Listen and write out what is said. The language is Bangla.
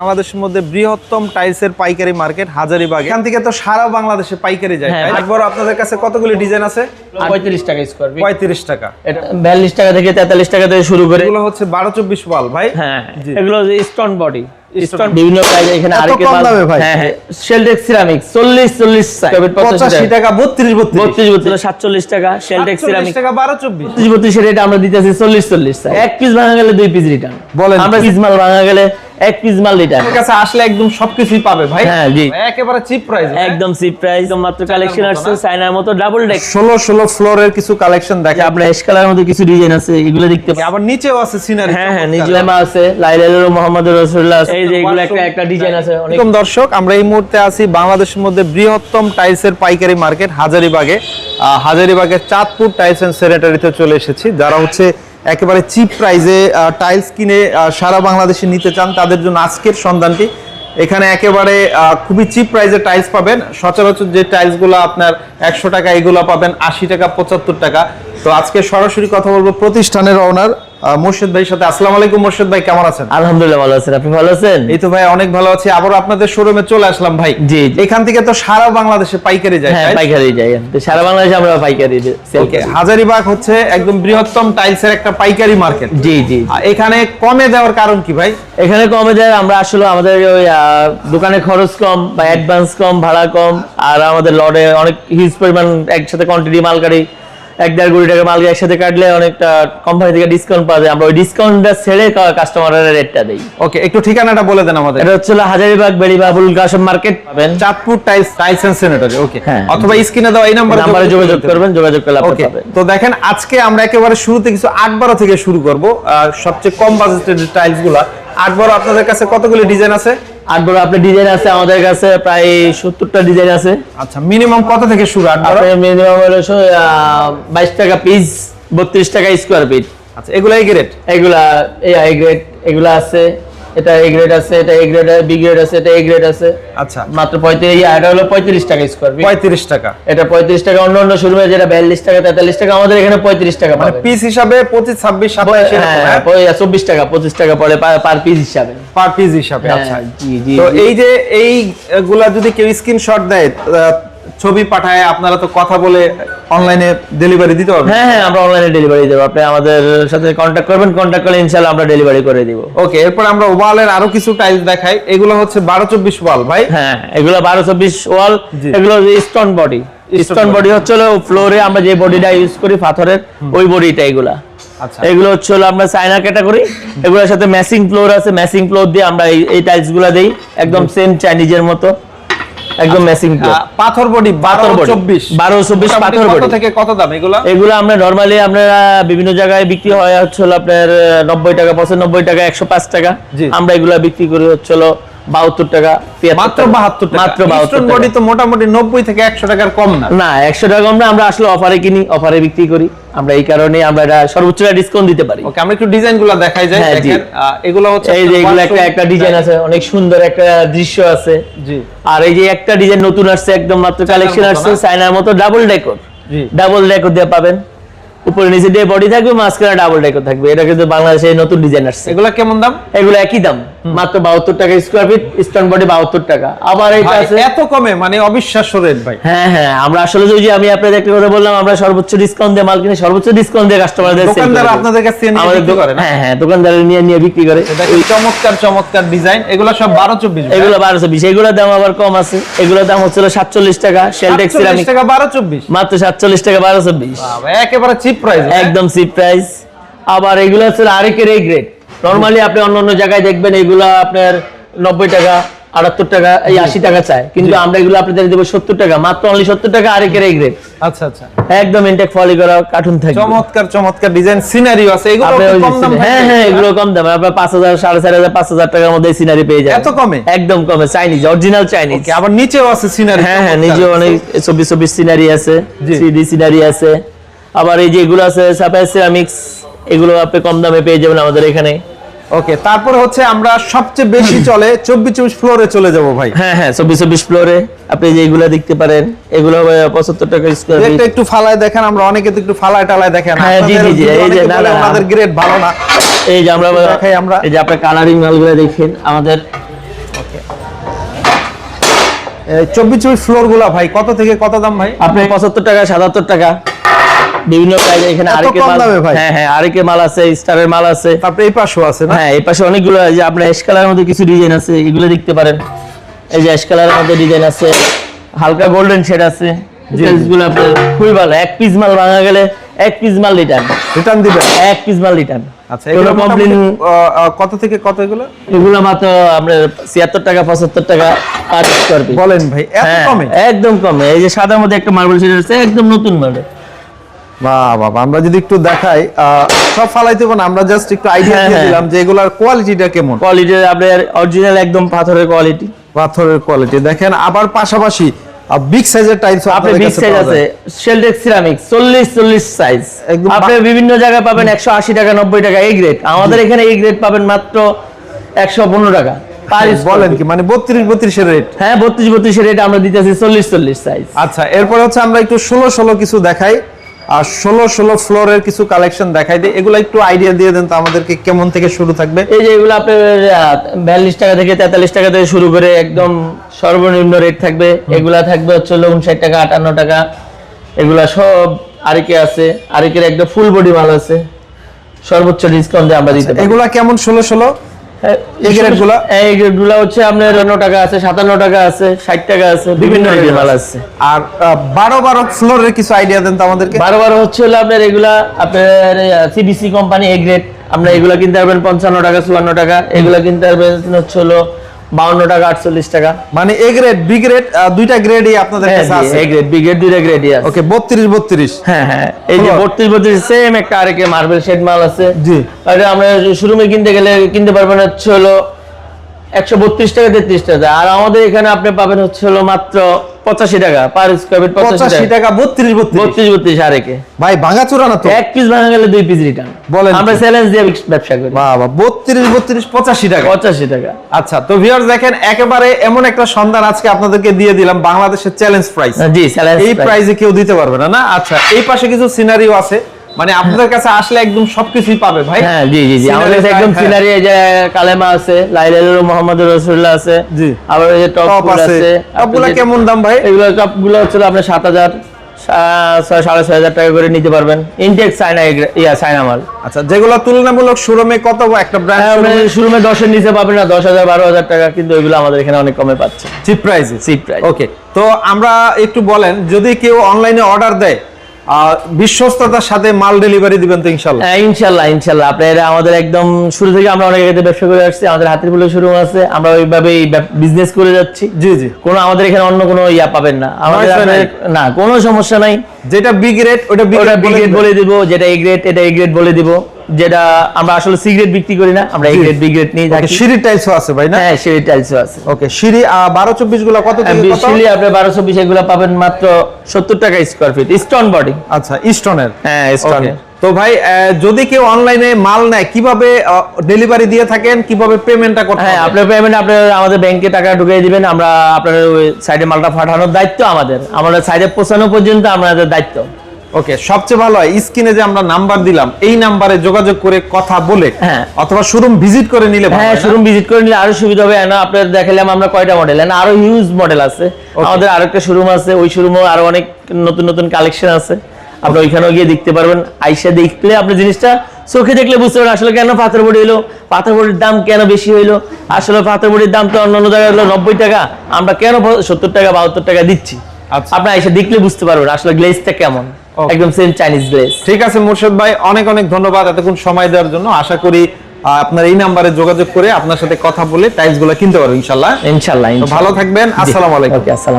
বাংলাদেশের মধ্যে বৃহত্তম টাইলসের পাইকারি মার্কেট হাজারিবাগ। এখান থেকে তো সারা বাংলাদেশে পাইকারি যায় হ্যাঁ, একবার আপনাদের কাছে কতগুলি ডিজাইন আছে? পঁয়ত্রিশ টাকা স্কোয়ার ফিট পঁয়ত্রিশ টাকা। এটা বিয়াল্লিশ টাকা থেকে তেতাল্লিশ টাকা থেকে শুরু করে। এগুলো হচ্ছে বারো চব্বিশ ওয়াল ভাই? হ্যাঁ। এগুলো স্টোন বডি স্টোন বিভিন্ন প্রাইস এখানে ভাই? হ্যাঁ হ্যাঁ শেলটেক সিরামিক টাকা। টাকা শেলটেক সিরামিক টাকা রেট আমরা দিতেছি চল্লিশ চল্লিশ এক পিস ভাঙা গেলে দুই পিস রিটার্ন বলেন। আমরা পিস মাল ভাঙা গেলে এক পিস মাল রিটার্ন আপনার কাছে আসলে একদম সবকিছুই পাবে ভাই। হ্যাঁ, জি। একেবারে চিপ প্রাইস একদম সিপ প্রাইস মাত্র কালেকশন আসছে না? মতো ডাবল ডেক ষোলো ষোলো ফ্লোরের কিছু কালেকশন দেখে আপনার এস কালার মতো কিছু ডিজাইন আছে এগুলো দেখতে পাবেন আবার নিচেও আছে সিনারি হ্যাঁ হ্যাঁ নিজলামা আছে লাইলালু মোহাম্মদ রসুল্লাহ আছে। এই যে এগুলো একটা একটা ডিজাইন আছে অনেক। দর্শক আমরা এই মুহূর্তে আছি বাংলাদেশের মধ্যে বৃহত্তম টাইলসের পাইকারি মার্কেট হাজারিবাগে। আহ, হাজারিবাগের চাঁদপুর টাইলস এন্ড স্যানিটারিতে চলে এসেছি যারা হচ্ছে একেবারে চিপ প্রাইজে টাইলস কিনে সারা বাংলাদেশে নিতে চান, তাদের জন্য আজকের সন্ধানটি। এখানে একেবারে খুবই চিপ প্রাইজে টাইলস পাবেন। সচরাচর যে টাইলসগুলো আপনার একশো টাকা, এগুলো পাবেন আশি টাকা, পঁচাত্তর টাকা। তো আজকে সরাসরি কথা বলব প্রতিষ্ঠানের ওনার মোর্শেদ ভাইয়ের সাথে। আসসালামু আলাইকুম মোর্শেদ ভাই কেমন আছেন? আলহামদুলিল্লাহ ভালো আছেন আপনি ভালো আছেন? এই তো ভাই অনেক ভালো আছি। আবারও আপনাদের শোরুমে চলে আসলাম ভাই। জি। এখান থেকে তো সারা বাংলাদেশে পাইকারি যায় হ্যাঁ পাইকারি তো সারা বাংলাদেশে আমরা পাইকারি সেল ওকে হাজারিবাগ হচ্ছে একদম বৃহত্তম টাইলসের একটা পাইকারি মার্কেট। জি জি। এখানে কমে দেওয়ার কারণ কি ভাই? এখানে কমে যায় আমরা আসলে আমাদের ওই দোকানে খরচ কম বা অ্যাডভান্স কম ভাড়া কম আর আমাদের লডে অনেক হিউজ পরিমাণ একসাথে কোয়ান্টিটি মাল কাটি এক দেড় কোটি টাকা মাল একসাথে কাটলে অনেকটা কোম্পানি থেকে ডিসকাউন্ট পাওয়া যায়। আমরা ওই ডিসকাউন্টটা ছেড়ে কাস্টমারের রেটটা দিই। ওকে একটু ঠিকানাটা বলে দেন আমাদের। এটা হচ্ছে হাজারিবাগ বেড়িবাবুল কাসম মার্কেট পাবেন। Chandpur tiles tiles and sanitary okay হ্যাঁ। অথবা স্ক্রিনে দেওয়া এই নাম্বারে নাম্বারে যোগাযোগ করবেন যোগাযোগ করলে আপনি পাবেন। তো দেখেন আজকে আমরা একেবারে শুরুতে কিছু আট বারো থেকে শুরু করব। সবচেয়ে কম বাজেটের টাইলসগুলা আট বারো আপনাদের কাছে কতগুলি ডিজাইন আছে? আট বড় আপনার ডিজাইন আছে আমাদের কাছে প্রায় সত্তরটা ডিজাইন আছে। আচ্ছা মিনিমাম কত থেকে শুরু আট বারো মিনিমাম হলো বাইশ টাকা পিস বত্রিশ টাকা স্কোয়ার ফিট আচ্ছা এগুলো এই গ্রেড এগুলা এই গ্রেড এগুলা আছে। এটা এ গ্রেড আছে এটা এ গ্রেড বি গ্রেড আছে এটা এ গ্রেড আছে। আচ্ছা। মাত্র পঁয়ত্রিশ এটা হলো পঁয়ত্রিশ টাকা স্কোয়ার ফিট পঁয়ত্রিশ টাকা। এটা পঁয়ত্রিশ টাকা অন্য অন্য শোরুমে যেটা বিয়াল্লিশ টাকা তেতাল্লিশ টাকা আমাদের এখানে পঁয়ত্রিশ টাকা মানে পিস হিসাবে পঁচিশ ছাব্বিশ সাতাশ হ্যাঁ, হ্যাঁ, পঁয়- চব্বিশ টাকা পঁচিশ টাকা পড়ে পার পিস হিসাবে। পার পিস হিসাবে হ্যাঁ, আচ্ছা। জি, জি, তো এই যে এই গুলা যদি কেউ স্ক্রিনশট দেয় ছবি পাঠায় আপনারা তো কথা বলে অনলাইনে ডেলিভারি দিতে পারবেন। হ্যাঁ হ্যাঁ আমরা অনলাইনে ডেলিভারি দেবো। আপনি আমাদের সাথে কন্ট্যাক্ট করবেন কন্ট্যাক্ট করলে ইনশাল্লাহ আমরা ডেলিভারি করে দিব। ওকে এরপর আমরা ওয়ালের আরও কিছু টাইলস দেখাই। এগুলো হচ্ছে বারো চব্বিশ ওয়াল ভাই। হ্যাঁ এগুলো বারো চব্বিশ ওয়াল জি। এগুলো স্টোন বডি স্টোন বডি হচ্ছে ফ্লোরে আমরা যে বডিটা ইউজ করি পাথরের ওই বডিটা এগুলা। আচ্ছা। এগুলো হচ্ছে হলো আমরা চায়না ক্যাটাগরি এগুলোর সাথে ম্যাচিং ফ্লোর আছে। ম্যাচিং ফ্লোর দিয়ে আমরা এই- এই টাইলসগুলা দেই। একদম সেম চাইনিজের মতো। একদম ম্যাচিং পাথর বডি বারো পাথর body। চব্বিশ। 12 24 মোটামুটি পাথর কত থেকে কত দাম? এগুলো? এগুলো আমরা নরমালি আপনারা বিভিন্ন জায়গায় বিক্রি হয় হচ্ছে আপনার নব্বই টাকা পঁচানব্বই টাকা একশো পাঁচ টাকা। জি। আমরা এগুলা বিক্রি করি হচ্ছে বাহাত্তর টাকা 73 মাত্র টাকা। বাহাত্তর মাত্র বাহাত্তর বডি তো মোটামুটি নব্বই থেকে একশো টাকার কম না। না একশো টাকা আমরা আমরা আসলে অফারে কিনি অফারে বিক্রি করি। আমরা এই কারণে আমরা এটা সর্বোচ্চ ডিসকাউন্ট দিতে পারি। ওকে আমরা একটু ডিজাইনগুলো দেখাই যাই হ্যাঁ। দেখেন এগুলো হচ্ছে এই যে এগুলো একটা একটা ডিজাইন আছে অনেক সুন্দর একটা দৃশ্য আছে। জি। আর এই যে একটা ডিজাইন নতুন আসছে একদম মাত্র কালেকশন আসছে? চায়নার মতো ডাবল ডেকোর জি। ডাবল ডেকোর দিয়ে পাবেন। উপরে নিচে দিয়ে বডি থাকবে মাঝখানে ডাবল ডেকোর থাকবে। এটা কিন্তু বাংলাদেশে নতুন ডিজাইন আসছে। এগুলো কেমন দাম? এগুলো একই দাম মাত্র বাহাত্তর টাকা স্কোয়ার ফিট স্টোন বডি বাহাত্তর টাকা। আবার এটা আছে এত কমে মানে অবিশ্বাস্য রেট ভাই। হ্যাঁ হ্যাঁ আমরা আসলে যে আমি আপনাদের একটা কথা বললাম আমরা সর্বোচ্চ ডিসকাউন্ট দিয়ে মাল কিনে সর্বোচ্চ ডিসকাউন্ট দিয়ে কাস্টমারদের দোকানদার আপনাদের কাছ নিয়ে আমাদের বিক্রি করে? হ্যাঁ হ্যাঁ দোকানদার নিয়ে নিয়ে বিক্রি করে। দেখেন চমৎকার চমৎকার ডিজাইন এগুলো সব বারো চব্বিশ এগুলো বারোশো বিশ এগুলোর দাম আবার কম আছে। এগুলোর দাম হচ্ছিল সাতচল্লিশ টাকা শেলটেক্স সিরামিক টাকা বারো চব্বিশ। মাত্র সাতচল্লিশ টাকা বারোশো বিশ একেবারে চিপ প্রাইস একদম চিপ প্রাইস আবার এগুলো হচ্ছে আরেকের এই গ্রেড নর্মালি আপনি অন্য অন্য জায়গায় দেখবেন এগুলো আপনার নব্বই টাকা আটাত্তর টাকা এই আশি টাকা চায়। কিন্তু আমরা এগুলো আপনাদের দেবো সত্তর টাকা। মাত্র অনলি সত্তর টাকা গ্রেড আচ্ছা আচ্ছা। একদম ইনটেক ফলি করা কার্টুন থাকবে। চমৎকার চমৎকার ডিজাইন সিনারিও আছে। এগুলো কম দাম হ্যাঁ হ্যাঁ এগুলো কম দামে। আপনার পাঁচ হাজার সাড়ে চার হাজার পাঁচ হাজার টাকার মধ্যে সিনারি পেয়ে যাবেন। এত কমে? একদম কমে। চাইনিজ অরিজিনাল চাইনিজ আবার নিচেও আছে সিনারি হ্যাঁ হ্যাঁ নিজে অনেক চব্বিশ চব্বিশ সিনারি আছে। থ্রি সিনারি আছে। আবার এই যে এগুলো আছে সাপাই সিরামিক্স এগুলো আপনি কম দামে পেয়ে যাবেন আমাদের এখানে। ওকে তারপর হচ্ছে আমরা সবচেয়ে বেশি চলে চব্বিশ চব্বিশ ফ্লোরে চলে যাব ভাই। হ্যাঁ হ্যাঁ চব্বিশ চব্বিশ ফ্লোরে আপনি যে এগুলো দেখতে পারেন এগুলো পঁচাত্তর টাকা স্কোয়ার একটা একটু ফালায় দেখেন আমরা অনেকে তো একটু ফালায় টালায় দেখেন। হ্যাঁ, জি, জি, জি, এই যে, না, না, ওনাদের গ্রেড ভালো না। এই যে আমরা দেখাই আমরা। এই যে আপনার কালারিং মালগুলো দেখেন আমাদের চব্বিশ চব্বিশ ফ্লোরগুলা ভাই কত থেকে কত দাম ভাই? আপনি পঁচাত্তর টাকা সাতাত্তর টাকা। বিভিন্ন প্রাইজে এখানে আরেকে মাল? হ্যাঁ হ্যাঁ আরেকে মাল আছে স্টারের মাল আছে। তারপরে এই পাশেও আছে না? হ্যাঁ এই পাশে অনেকগুলো যে আপনার অ্যাশ কালারের মধ্যে কিছু ডিজাইন আছে এগুলো দেখতে পারেন। এই যে অ্যাশ কালারের মধ্যে ডিজাইন আছে হালকা গোল্ডেন শেড আছে ডিটেইলসগুলো আপনার খুবই ভালো। এক পিস মাল ভাঙা গেলে এক পিস মাল রিটার্ন রিটার্ন দিবেন? এক পিস মাল রিটার্ন আচ্ছা এগুলো কমপ্লেন কত থেকে কত এগুলো? এগুলো মাত্র আপনার ছিয়াত্তর টাকা পঁচাত্তর টাকা পার স্কোয়ার বলেন ভাই এত হ্যাঁ কমে? একদম কমে। এই যে সাদার মধ্যে একটা মার্বেল শেড আছে একদম নতুন মডেল বাবা আমরা যদি একটু দেখাই সব ফালাইতে পারেন আমরা জাস্ট একটু আইডিয়া হ্যাঁ, দিয়ে হ্যাঁ। দিলাম যে এগুলার কোয়ালিটিটা কেমন। কোয়ালিটি আপনার অরিজিনাল একদম পাথরের কোয়ালিটি পাথরের কোয়ালিটি দেখেন আবার পাশাপাশি বিগ সাইজের টাইলস আপনার বিগ সাইজ আছে। শেলটেক সিরামিক চল্লিশ চল্লিশ সাইজ বা- আপনি বিভিন্ন জায়গায় পাবেন একশো আশি টাকা নব্বই টাকা এই গ্রেড আমাদের এখানে এই গ্রেড পাবেন মাত্র একশো পনেরো টাকা বলেন কি মানে রেট হ্যাঁ রেট আমরা দিতেছি চল্লিশ চল্লিশ সাইজ আচ্ছা এরপর হচ্ছে আমরা একটু ষোলো ষোলো কিছু দেখাই। আর ষোলো ষোলো ফ্লোরের কিছু কালেকশন দেখাই দিই। এগুলো একটু আইডিয়া দিয়ে দেন তো আমাদেরকে কেমন থেকে শুরু থাকবে। এই যে এগুলো আপনার বিয়াল্লিশ টাকা থেকে তেতাল্লিশ টাকা থেকে শুরু করে একদম সর্বনিম্ন রেট থাকবে। এগুলা থাকবে হচ্ছে হলো উনষাট টাকা আটান্ন টাকা। এগুলা সব আরেকে আছে। আরেকের একদম ফুল বডি মাল আছে। সর্বোচ্চ ডিসকাউন্ট আমরা দিতে পারি। এগুলা কেমন ষোলো ষোলো? এই grade এই grade হচ্ছে আপনার আটান্ন টাকা আছে টাকা আছে ষাট টাকা আছে বিভিন্ন রেটের মাল আছে। আর আহ, বারো বারো ফ্লোরের কিছু আইডিয়া দেন তো আমাদেরকে? বারো বারো হচ্ছে হলো আপনার এগুলা আপনার সিবিসি কোম্পানি এ গ্রেড আপনার এগুলা কিনতে পারবেন পঞ্চান্ন টাকা চুয়ান্ন টাকা এগুলা কিনতে পারবেন হচ্ছে হলো বাউন্ন টাকা আটচল্লিশ টাকা। মানে এ গ্রেড বি গ্রেড দুইটা গ্রেডই আপনাদের হ্যাঁ কাছে আছে। এ গ্রেড বি গ্রেড দুইটা গ্রেডই আছে। ওকে বত্রিশ বত্রিশ। হ্যাঁ হ্যাঁ এই যে Floor। বত্রিশ বত্রিশ সেম একটা আরেকে মার্বেল শেড মাল আছে। জি। আর আমরা শোরুমে কিনতে গেলে কিনতে পারবেন হচ্ছে হলো একশো বত্রিশ টাকা তেত্রিশ টাকা। আর আমাদের এখানে আপনি পাবেন হচ্ছে হলো মাত্র পঁচাশি টাকা পার স্কোয়ার ফিট পঁচাশি পঁচাশি টাকা। টাকা বত্রিশ বত্রিশ। বত্রিশ বত্রিশ আরেকে ভাই ভাঙাচোরা না তো? এক পিস ভাঙা গেলে দুই পিস রিটার্ন বলেন আমরা চ্যালেঞ্জ দিয়ে ব্যবসা করি। বাবা বত্রিশ বত্রিশ পঁচাশি টাকা। পঁচাশি টাকা। আচ্ছা তো ভিউয়ার্স দেখেন একেবারে এমন একটা সন্ধান আজকে আপনাদেরকে দিয়ে দিলাম বাংলাদেশের চ্যালেঞ্জ প্রাইস জি চ্যালেঞ্জ এই প্রাইজে কেউ দিতে পারবে না না? আচ্ছা এই পাশে কিছু সিনারিও আছে। মানে আপনাদের কাছে আসলে একদম সবকিছুই পাবে ভাই। হ্যাঁ জি জি জি। আমাদের কাছে একদম হ্যাঁ। সিনারি এই যে কালেমা আছে লাইলাল মোহাম্মদ রসুল্লাহ আছে জি। আবার এই যে টপ আছে। টপগুলা আপনি কেমন দাম ভাই? এগুলো কাপগুলো হচ্ছে আপনার সাত হাজার সাড়ে ছয় হাজার টাকা করে নিতে পারবেন। ইনটেক চায়না ইয়া চায়না মাল। আচ্ছা যেগুলো তুলনামূলক শোরুমে কত একটা ব্র্যান্ড হ্যাঁ, আপনি শুরুমে দশের নিচে পাবেন না দশ হাজার বারো হাজার টাকা কিন্তু এগুলো আমাদের এখানে অনেক কমে পাচ্ছে। চিপ প্রাইসে Cheap price। ওকে তো আমরা একটু বলেন যদি কেউ অনলাইনে অর্ডার দেয় বিশ্বস্ততার সাথে মাল ডেলিভারি দিবেন তো ইনশাল্লাহ হ্যাঁ, ইনশাল্লাহ ইনশাল্লাহ আপনারা আমাদের একদম শুরু থেকে আমরা অনেক জায়গাতে ব্যবসা করে আসছি আমাদের হাতের ফুলের শুরু আছে আমরা ওইভাবেই বিজনেস করে যাচ্ছি। জি জি। কোনো আমাদের এখানে অন্য কোনো ইয়া পাবেন না। আমাদের না কোনো সমস্যা নাই। যেটা বি গ্রেড ওটা বি গ্রেড বলে দিব যেটা এ গ্রেড এটা এ গ্রেড বলে দিব। যেটা আমরা আসলে সি গ্রেড বিক্রি করি না আমরা এ জি। গ্রেড বি গ্রেড নিয়ে থাকি সিঁড়ি টাইলসও আছে ভাই না? হ্যাঁ সেই টাইলসও আছে। ওকে সিঁড়ি বারো চব্বিশগুলো কত থেকে কত? বিশিলি আপনি বারোশো বিশ এগুলো পাবেন মাত্র সত্তর টাকা স্কোয়ার ফিট স্টোন বডি আচ্ছা ইস্টনের হ্যাঁ স্টোন তো ভাই যদি কেউ অনলাইনে মাল নেয় কীভাবে ডেলিভারি দিয়ে থাকেন কীভাবে পেমেন্টটা করতে হ্যাঁ আপনার পেমেন্ট আপনার আমাদের ব্যাংকে টাকা ঢুকিয়ে দিবেন আমরা আপনার ওই সাইডে মালটা পাঠানোর দায়িত্ব আমাদের। আমাদের সাইডে পৌঁছানো পর্যন্ত আমাদের দায়িত্ব। ওকে সবচেয়ে ভালো হয় স্ক্রিনে যে আমরা নাম্বার দিলাম এই নাম্বারে যোগাযোগ করে কথা বলে হ্যাঁ। অথবা শোরুম ভিজিট করে নিলে হ্যাঁ শোরুম ভিজিট করে নিলে আরও সুবিধা হবে। না আপনার দেখালাম আমরা কয়টা মডেল না আরও হিউজ মডেল আছে। আমাদের আরও একটা শোরুম আছে ওই শোরুমও আরও অনেক নতুন নতুন কালেকশন আছে। আপনি ওইখানেও গিয়ে দেখতে পারবেন আইসা দেখলে আপনি জিনিসটা চোখে দেখলে বুঝতে পারবেন আসলে কেন পাথর বড়ি হলো পাথর বড়ির দাম কেন বেশি হইল আসলে পাথর বড়ির দাম তো অন্যান্য জায়গায় হলো নব্বই টাকা আমরা কেন সত্তর টাকা বাহাত্তর টাকা দিচ্ছি? আচ্ছা। আপনি এসে দেখলে বুঝতে পারবেন আসলে গ্লেজটা কেমন। একদম সেম চাইনিজ গ্লেজ ঠিক আছে মুর্শিদ ভাই অনেক অনেক ধন্যবাদ এতক্ষণ সময় দেওয়ার জন্য। আশা করি আপনার এই নাম্বারে যোগাযোগ করে আপনার সাথে কথা বলে টাইলসগুলো কিনতে পারব ইনশাল্লাহ ইনশাল্লাহ ভালো থাকবেন আসসালামু আলাইকুম। আসসালাম